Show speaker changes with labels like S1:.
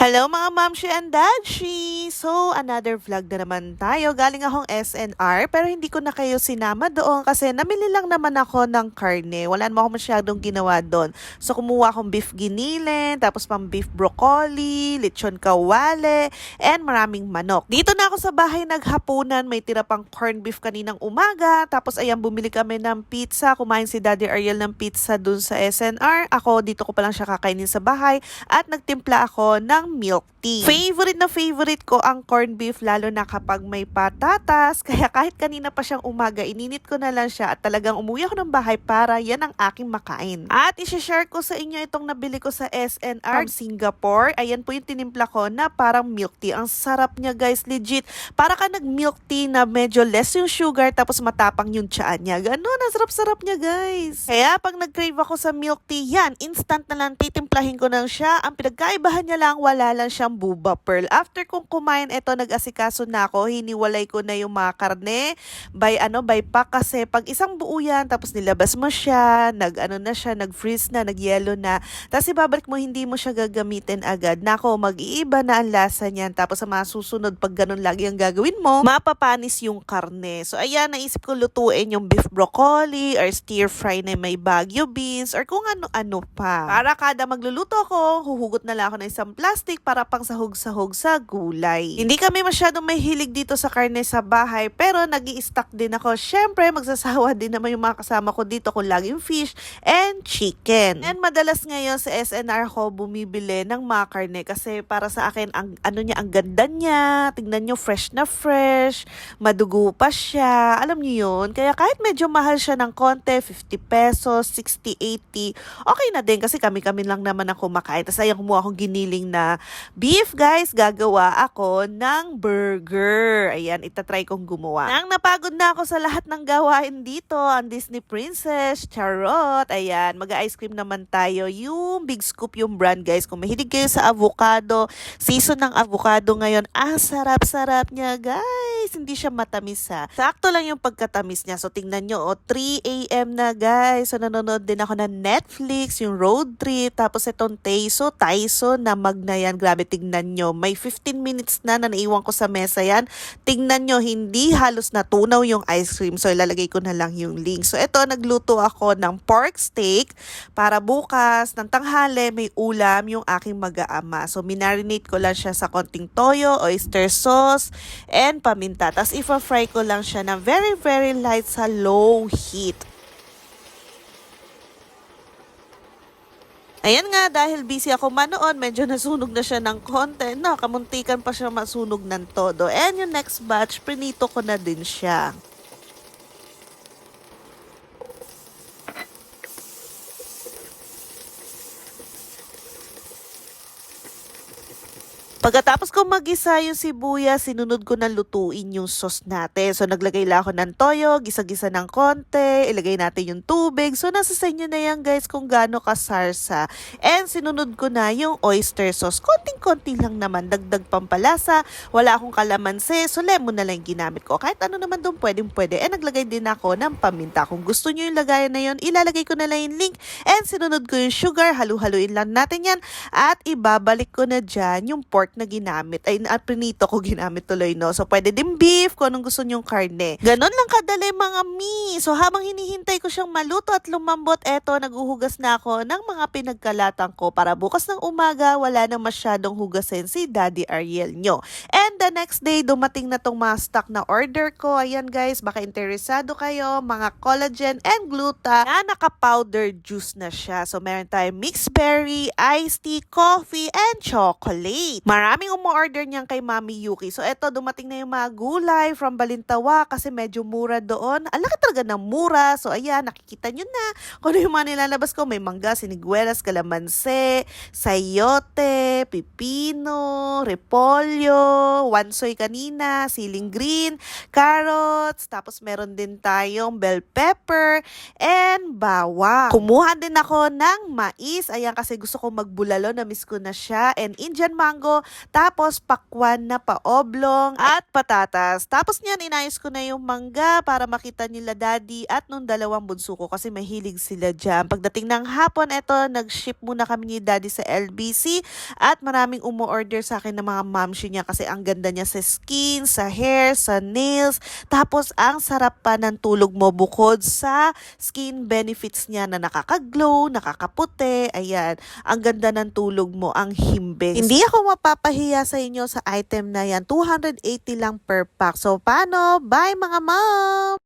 S1: Hello mga mamshi and dadshi! So, another vlog na naman tayo. Galing akong SNR pero hindi ko na kayo sinama doon kasi namili lang naman ako ng karne. Wala naman ako masyadong ginawa doon. So, kumuha akong beef ginilin, tapos pang beef broccoli, lechon kawale, and maraming manok. Dito na ako sa bahay naghapunan. May tira pang corn beef kaninang umaga. Tapos ayan, bumili kami ng pizza. Kumain si Daddy Ariel ng pizza doon sa SNR. Ako, dito ko pa lang siya kakainin sa bahay. At nagtimpla ako ng milk tea. Favorite na favorite ko ang corned beef lalo na kapag may patatas. Kaya kahit kanina pa siyang umaga, ininit ko na lang siya at talagang umuwi ako ng bahay para yan ang aking makain. At isi-share ko sa inyo itong nabili ko sa SNR Singapore. Ayan po yung tinimpla ko na parang milk tea. Ang sarap niya guys, legit. Para ka nag-milk tea na medyo less yung sugar tapos matapang yung tsaa niya. Ganun, ang sarap-sarap niya guys. Kaya pag nag-crave ako sa milk tea, yan, instant na lang titimplahin ko lang siya. Ang pinagkaibahan niya lang, wala lang siyang buba pearl. After kong kumain, eto nag-asikaso na ako, hiniwalay ko na yung mga karne by ano, by pack kasi pag isang buo yan, tapos nilabas mo siya, nag ano na siya, nag-freeze na, nag-yellow na, tapos ibabalik mo, hindi mo siya gagamitin agad. Nako, mag-iiba na ang lasa niyan. Tapos sa mga susunod, pag ganun lagi ang gagawin mo, mapapanis yung karne. So ayan, naisip ko lutuin yung beef broccoli or stir fry na may bagyo beans or kung ano-ano pa. Para kada magluluto ko, huhugot na lang ako ng isang plastic para pang sahog-sahog sa gulay. Hindi kami masyadong may hilig dito sa karne sa bahay, pero nag stock din ako. Syempre, magsasawa din naman yung mga kasama ko dito kung laging fish and chicken. And madalas ngayon sa SNR ko bumibili ng mga karne kasi para sa akin, ang, ano niya, ang ganda niya. Tingnan nyo, fresh na fresh. Madugo pa siya. Alam niyo yun? Kaya kahit medyo mahal siya ng konti, 50 pesos, 60, 80, okay na din kasi kami-kami lang naman ang kumakain. Tapos ayun, kumuha akong giniling na beef, guys. Gagawa ako ng burger. Ayan, itatry kong gumawa. Nang napagod na ako sa lahat ng gawain dito, ang Disney Princess, Charot. Ayan, mag-ice cream naman tayo. Yung Big Scoop yung brand, guys. Kung mahilig kayo sa avocado, season ng avocado ngayon, ah, sarap-sarap niya, guys. Hindi siya matamis, ha. Sakto lang yung pagkatamis niya. So, tingnan nyo, oh, 3 a.m. na, guys. So, nanonood din ako ng Netflix, yung road trip. Tapos, itong Taiso, Taiso na magnayan. Grabe, tingnan nyo. May 15 minutes na na naiwan ko sa mesa yan. Tingnan nyo, hindi halos natunaw yung ice cream. So, ilalagay ko na lang yung link. So, ito, nagluto ako ng pork steak para bukas ng tanghali may ulam yung aking mag-aama. So, minarinate ko lang siya sa konting toyo, oyster sauce, and paminta. Tapos, ifa-fry ko lang siya ng very, very light sa low heat. Ayan nga, dahil busy ako manood, medyo nasunog na siya ng konti. No, kamuntikan pa siya masunog ng todo. And yung next batch, prinito ko na din siya. Pagkatapos ko magisa yung sibuyas, sinunod ko na lutuin yung sauce natin. So, naglagay lang ako ng toyo, gisa-gisa ng konti, ilagay natin yung tubig. So, nasa sa inyo na yan guys kung gaano kasarsa. And sinunod ko na yung oyster sauce. Konting-konti lang naman, dagdag pampalasa. Wala akong kalamansi, so lemon na lang ginamit ko. Kahit ano naman doon pwedeng pwede. And naglagay din ako ng paminta. Kung gusto nyo yung lagayan na yun, ilalagay ko na lang yung link. And sinunod ko yung sugar, halu-haluin lang natin yan. At ibabalik ko na dyan yung pork na ginamit. Ay, prinito ko ginamit tuloy, no? So, pwede din beef, kung anong gusto nyong karne. Ganon lang kadali, mga mi. So, habang hinihintay ko siyang maluto at lumambot, eto, naguhugas na ako ng mga pinagkalatan ko para bukas ng umaga, wala nang masyadong hugasin si Daddy Ariel nyo. And the next day, dumating na tong mga stock na order ko. Ayan, guys, baka interesado kayo, mga collagen and gluta na naka-powder juice na siya. So, meron tayong mixed berry, iced tea, coffee, and chocolate. Maraming umu-order niyan kay Mami Yuki. So, eto, dumating na yung mga gulay from Balintawa kasi medyo mura doon. Ang laki talaga ng mura. So, ayan, nakikita nyo na kung ano yung mga nilalabas ko. May mangga, siniguelas, kalamansi, sayote, pipino, repolyo, wansoy kanina, siling green, carrots, tapos meron din tayong bell pepper, and bawang. Kumuha din ako ng mais. Ayan, kasi gusto ko magbulalo. Na-miss ko na siya. And Indian mango. tapos pakwan na paoblong at patatas. Tapos niyan, inayos ko na yung mangga para makita nila daddy at nung dalawang bunso ko kasi mahilig sila dyan. Pagdating ng hapon, eto, nag-ship muna kami ni daddy sa LBC at maraming umu-order sa akin ng mga mamshi niya kasi ang ganda niya sa skin, sa hair, sa nails. Tapos, ang sarap pa ng tulog mo bukod sa skin benefits niya na nakaka-glow, nakakaputi, ayan. Ang ganda ng tulog mo, ang himbing. Hindi ako mapapahiya sa inyo sa item na yan. 280 lang per pack. So, paano? Bye mga mom!